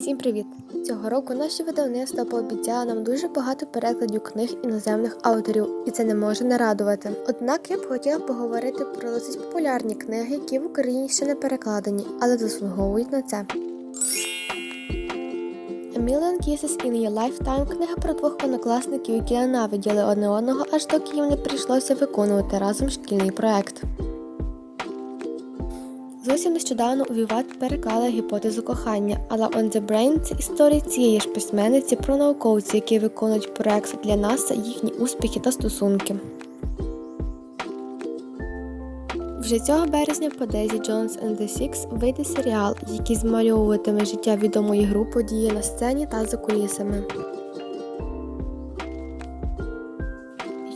Всім привіт! Цього року наше видавництво пообіцяло нам дуже багато перекладів книг іноземних авторів, і це не може не радувати. Однак я б хотіла поговорити про досить популярні книги, які в Україні ще не перекладені, але заслуговують на це. A Million Kisses in Your Lifetime книга про двох однокласників, які ненавиділи одне одного, аж доки їм не прийшлося виконувати разом шкільний проект. Зовсім нещодавно у Віват переклали гіпотезу кохання, але On the Brain – це історія цієї ж письменниці про науковців, які виконують проект для НАСА, їхні успіхи та стосунки. Вже цього березня по Daisy Jones and the Six вийде серіал, який змальовуватиме життя відомої групи події на сцені та за кулісами.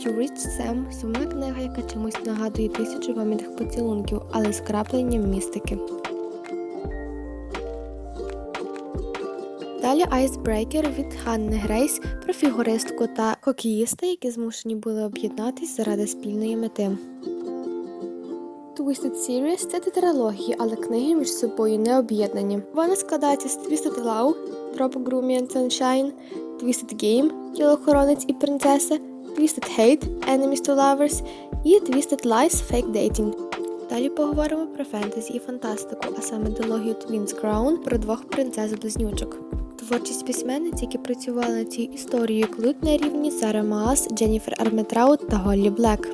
You Reach Sam – сумна книга, яка чомусь нагадує тисячу пам'ятних поцілунків, але з крапленням містики. Далі Icebreaker від Ханни Грейс про фігуристку та хокеїста, які змушені були об'єднатись заради спільної мети. Twisted Series – це тетралогії, але книги між собою не об'єднані. Вона складається з Twisted Love, Trope Gloomy and Sunshine, Twisted Game, Тілоохоронець і принцеса, Twisted Hate, Enemies to Lovers і Twisted Lies, Fake Dating. Далі поговоримо про фентезі і фантастику, а саме дилогію Twins Crown про двох принцес-близнючок. Творчість письменниць, які працювали над цією історією, кладуть на рівні Сара Маас, Дженніфер Арметраут та Голлі Блек.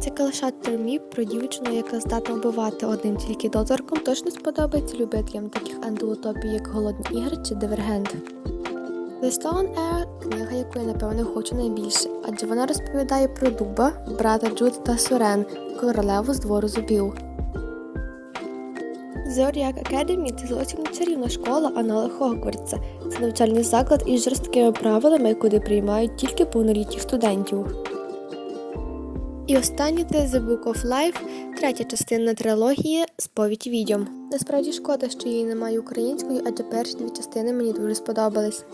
Це калашат термі про дівчину, яка здатна вбивати одним тільки доторком, точно сподобається любителям таких антиутопій, як Голодні ігри чи Дивергент. Stone Air – книга, яку я напевно хочу найбільше, адже вона розповідає про Дуба, брата Джуд та Сурен, королеву з двору зубів. Zodiac Academy – це зовсім не чарівна школа, аналог Хогвартса. Це навчальний заклад із жорсткими правилами, куди приймають тільки повнолітніх студентів. І останнє це The Book of Life, третя частина трилогії Сповідь відьом. Насправді шкода, що її немає українською, адже перші дві частини мені дуже сподобались.